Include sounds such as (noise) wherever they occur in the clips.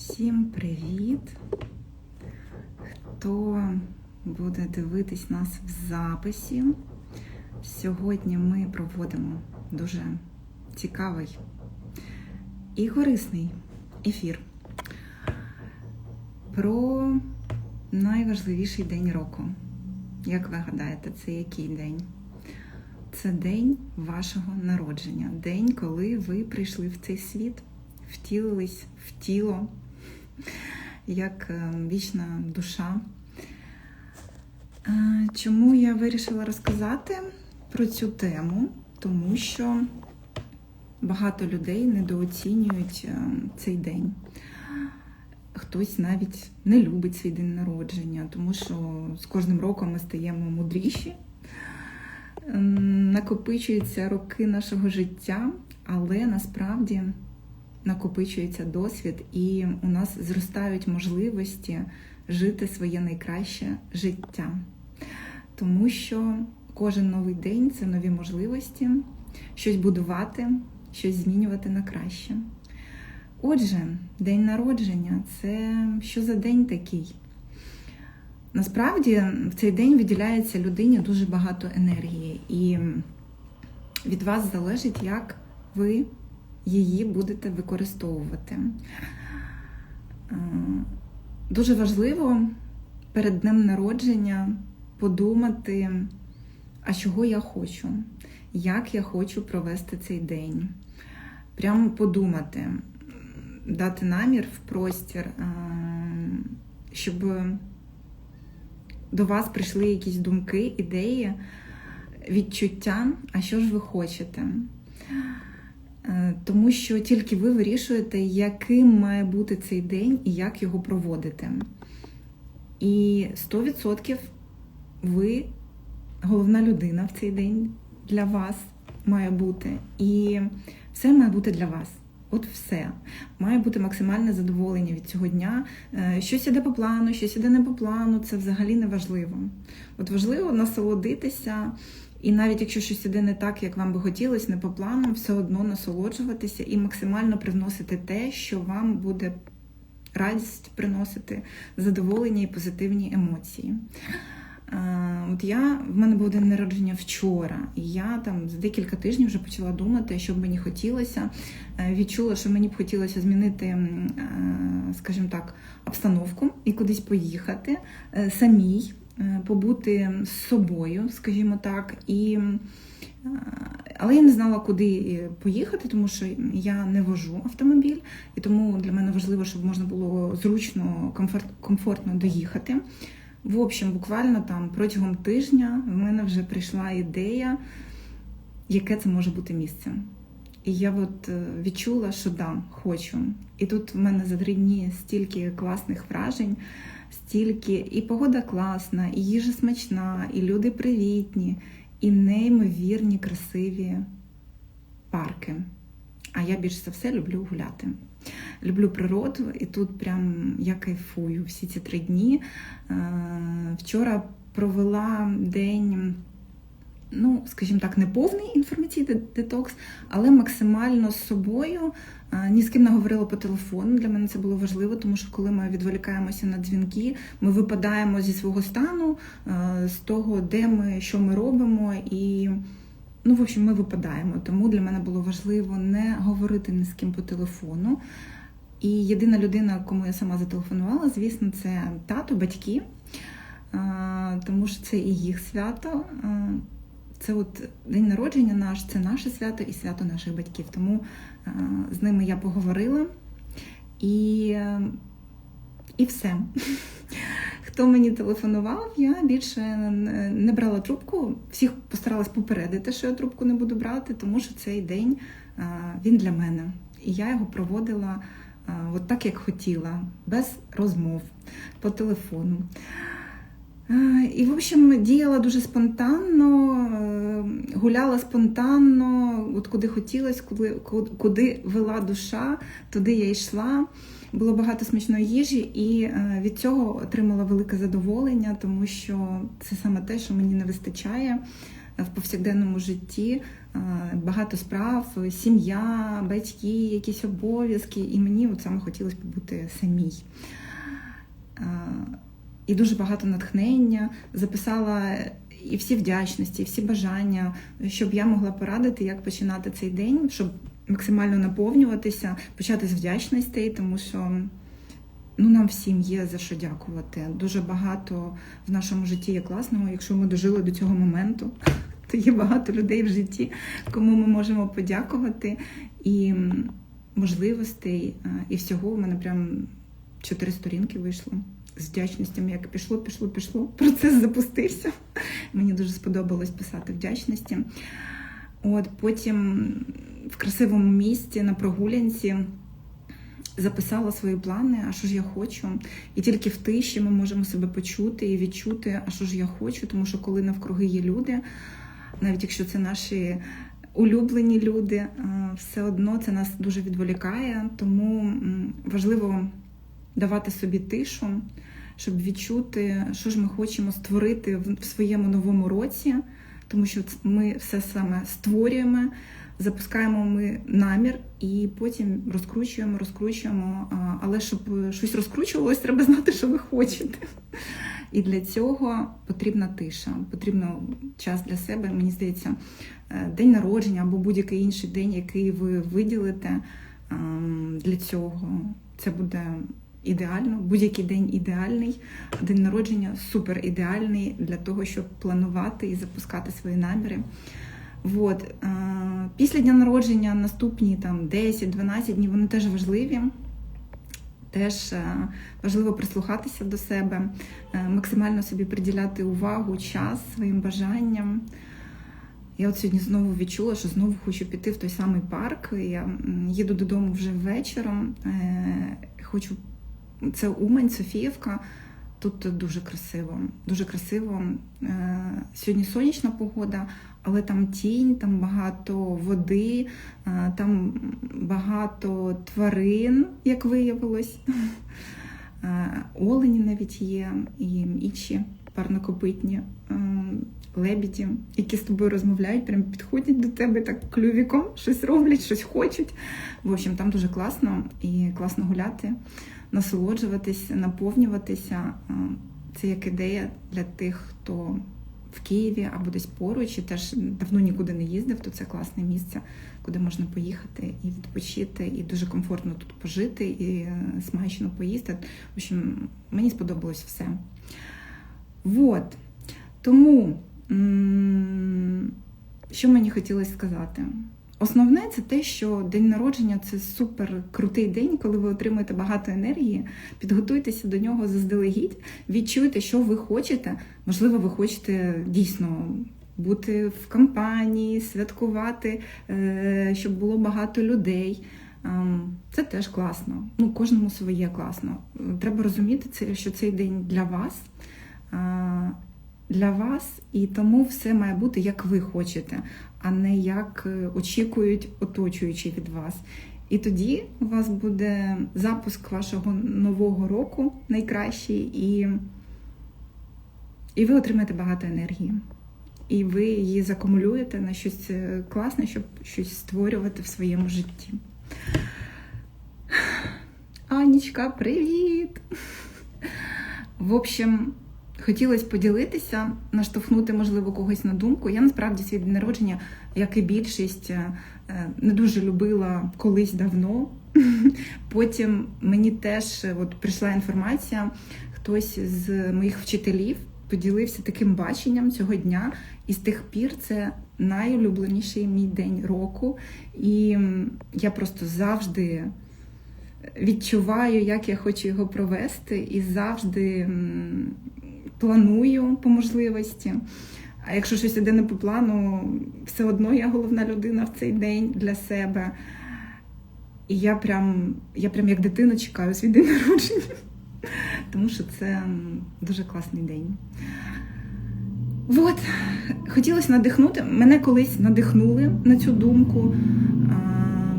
Всім привіт! Хто буде дивитись нас в записі? Сьогодні ми проводимо дуже цікавий і корисний ефір про найважливіший день року. Як ви гадаєте, це який день? Це день вашого народження, день, коли ви прийшли в цей світ, втілились в тіло, як е, вічна душа. Е, Чому я вирішила розказати про цю тему? Тому що багато людей недооцінюють е, цей день. Хтось навіть не любить свій день народження, тому що з кожним роком ми стаємо мудріші. Ем, Накопичуються роки нашого життя, але насправді накопичується досвід, і у нас зростають можливості жити своє найкраще життя. Тому що кожен новий день це нові можливості, щось будувати, щось змінювати на краще. Отже, день народження це що за день такий? Насправді в цей день виділяється людині дуже багато енергії, і від вас залежить, як ви її будете використовувати. Е, Дуже важливо перед днем народження подумати, а чого я хочу, як я хочу провести цей день. Прямо подумати, дати намір в простір, е, щоб до вас прийшли якісь думки, ідеї, відчуття, а що ж ви хочете. Е, Тому що тільки ви вирішуєте, яким має бути цей день і як його проводити. І 100% ви головна людина в цей день для вас має бути. І все має бути для вас. От все. Має бути максимальне задоволення від цього дня. Е, Щось іде по плану, щось іде не по плану, це взагалі не важливо. От важливо насолодитися, і навіть якщо щось іде не так, як вам би хотілося, не по плану, все одно насолоджуватися і максимально привносити те, що вам буде радість приносити, задоволення і позитивні емоції. От я в мене був день народження вчора, і я там за декілька тижнів вже почала думати, що б мені хотілося. Е, Відчула, що мені б хотілося змінити, е, скажімо так, обстановку і кудись поїхати е, самій, побути з собою, скажімо так, і. е, Але я не знала, куди поїхати, тому що я не вожу автомобіль, і тому для мене важливо, щоб можна було зручно, комфорт, комфортно доїхати. В общем, буквально там протягом тижня в мене вже прийшла ідея, яке це може бути місце. І я от е, відчула, що да, хочу. І тут в мене за три дні стільки класних вражень, стільки і погода класна, і їжа смачна, і люди привітні, і неймовірні красиві парки. А я більш за все люблю гуляти. Люблю природу, і тут прям я кайфую всі ці три дні. Е, Вчора провела день, ну, скажімо так, не повний інформаційний детокс, але максимально з собою. Ні з ким не говорила по телефону. Для мене це було важливо, тому що коли ми відволікаємося на дзвінки, ми випадаємо зі свого стану, з того, де ми, що ми робимо, і ну, в общем, ми випадаємо. Тому для мене було важливо не говорити ні з ким по телефону. І єдина людина, кому я сама зателефонувала, звісно, це тато, батьки, тому що це і їх свято. Це от день народження наш, це наше свято і свято наших батьків. Тому з ними я поговорила і, е, і все. (laughs) Хто мені телефонував, я більше не- брала трубку. Всіх постаралась попередити, що я трубку не буду брати, тому що цей день він для мене. І я його проводила от так, як хотіла, без розмов по телефону. А, І, в общем, діяла дуже спонтанно, е, гуляла спонтанно, от куди хотілося, куди, куди вела душа, туди я йшла. Було багато смачної їжі, і е, від цього отримала велике задоволення, тому що це саме те, що мені не вистачає. в повсякденному житті е, багато справ, сім'я, батьки, якісь обов'язки, і мені от саме хотілося побути самій. Е, і дуже багато натхнення записала і всі вдячності, і всі бажання, щоб я могла порадити, як починати цей день, щоб максимально наповнюватися, почати з вдячностей, тому що ну, нам всім є за що дякувати. Дуже багато в нашому житті є класного, якщо ми дожили до цього моменту. То є багато людей в житті, кому ми можемо подякувати, і можливостей, і всього у мене прям чотири сторінки вийшло з вдячностями, як пішло, пішло, пішло. Процес запустився. Мені дуже сподобалось писати вдячності. От Потім в красивому місці на прогулянці записала свої плани, а що ж я хочу. І тільки в тиші ми можемо себе почути і відчути, а що ж я хочу, тому що коли навкруги є люди, навіть якщо це наші улюблені люди, все одно це нас дуже відволікає, тому важливо давати собі тишу, щоб відчути, що ж ми хочемо створити в своєму новому році, тому що ми все саме створюємо, запускаємо ми намір і потім розкручуємо, розкручуємо. Але щоб щось розкручувалось, треба знати, що ви хочете. І для цього потрібна тиша, потрібно час для себе. Мені здається, е, день народження або будь-який інший день, який ви виділите ем, для цього. Це буде ідеально, будь-який день ідеальний, день народження супер ідеальний для того, щоб планувати і запускати свої наміри. От. Е, після дня народження наступні там 10-12 днів вони теж важливі. Теж е, важливо прислухатися до себе, е, максимально собі приділяти увагу, час своїм бажанням. Я от сьогодні знову відчула, що знову хочу піти в той самий парк. Я їду додому вже вечором. Хочу це Умань, Софіївка. Тут дуже красиво, дуже красиво. Е, сьогодні сонячна погода, але там тінь, там багато води, е, там багато тварин, як виявилось. (laughs) Е, олені навіть є і інші парнокопитні лебіді, які з тобою розмовляють, прям підходять до тебе так клювіком, щось роблять, щось хочуть. В общем, там дуже класно і класно гуляти насолоджуватися, наповнюватися. Це як ідея для тих, хто в Києві або десь поруч, і теж давно нікуди не їздив, то це класне місце, куди можна поїхати і відпочити, і дуже комфортно тут пожити, і е, смачно поїсти. В общем, мені сподобалось все. Вот. Тому, що мені хотілося сказати? Основне це те, що день народження це супер крутий день, коли ви отримуєте багато енергії. Підготуйтеся до нього заздалегідь, відчуйте, що ви хочете. Можливо, ви хочете дійсно бути в компанії, святкувати, е, щоб було багато людей. Ем, це теж класно. Ну, Кожному своє класно. Треба розуміти, що цей день для вас. Для вас, і тому все має бути як ви хочете, а не як е, очікують оточуючі від вас. І тоді у вас буде запуск вашого нового року найкращий, і і ви отримаєте багато енергії. І ви її закумулюєте на щось е, класне, щоб щось створювати в своєму житті. Анічка, привіт! В общем, Хотілося поділитися, наштовхнути, можливо, когось на думку. Я насправді свій день народження, як і більшість, е, не дуже любила колись давно. (laughs) Потім мені теж от прийшла інформація, хтось з моїх вчителів поділився таким баченням цього дня, і з тих пір це найулюбленіший мій день року. І я просто завжди. Відчуваю, як я хочу його провести, і завжди планую по можливості. А якщо щось іде не по плану, все одно я головна людина в цей день для себе. І я прям я прям як дитина чекаю свій день народження, тому що це дуже класний день. От, хотілося надихнути. Мене колись надихнули на цю думку.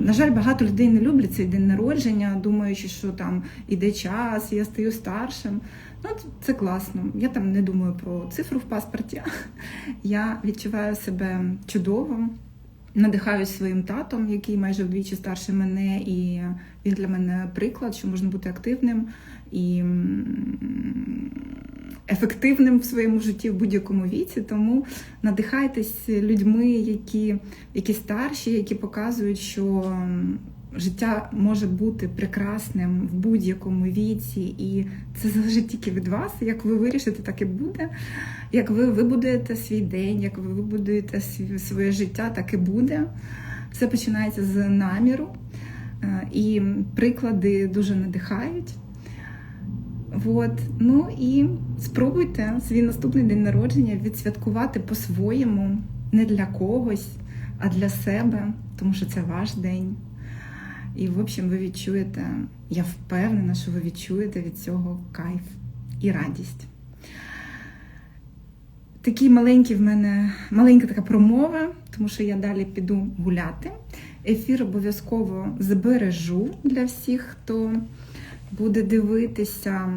На жаль, багато людей не люблять цей день народження, думаючи, що там іде час, я стаю старшим. Ну, це класно. Я там не думаю про цифру в паспорті. (laughs) Я відчуваю себе чудово, надихаюсь своїм татом, який майже вдвічі старше мене, і він для мене приклад, що можна бути активним і ефективним в своєму житті в будь-якому віці. Тому надихайтесь людьми, які, які старші, які показують, що життя може бути прекрасним в будь-якому віці, і це залежить тільки від вас. Як ви вирішите, так і буде. Як ви вибудуєте свій день, як ви вибудуєте своє життя, так і буде. Все починається з наміру, Е, і приклади дуже надихають. От. Ну і спробуйте свій наступний день народження відсвяткувати по-своєму, не для когось, а для себе, тому що це ваш день. І, в общем, ви відчуєте, я впевнена, що ви відчуєте від цього кайф і радість. Такий маленький в мене маленька така промова, тому що я далі піду гуляти. Ефір обов'язково збережу для всіх, хто буде дивитися,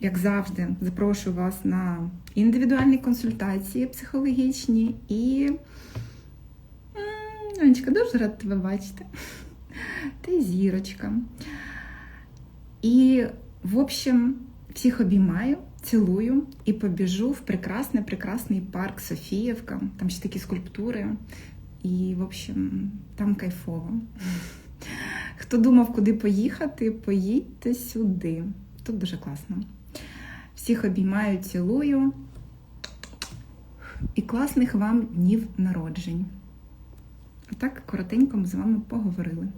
як завжди, запрошую вас на індивідуальні консультації психологічні і. Анечка, дуже рада тебе бачити. Ти зірочка. І, в общем, всіх обіймаю, цілую і побіжу в прекрасний, прекрасний парк Софіївка. Там ще такі скульптури. І, в общем, там кайфово. Хто думав, куди поїхати, поїдьте сюди. Тут дуже класно. Всіх обіймаю, цілую. І класних вам днів народжень. Так коротенько ми з вами поговорили.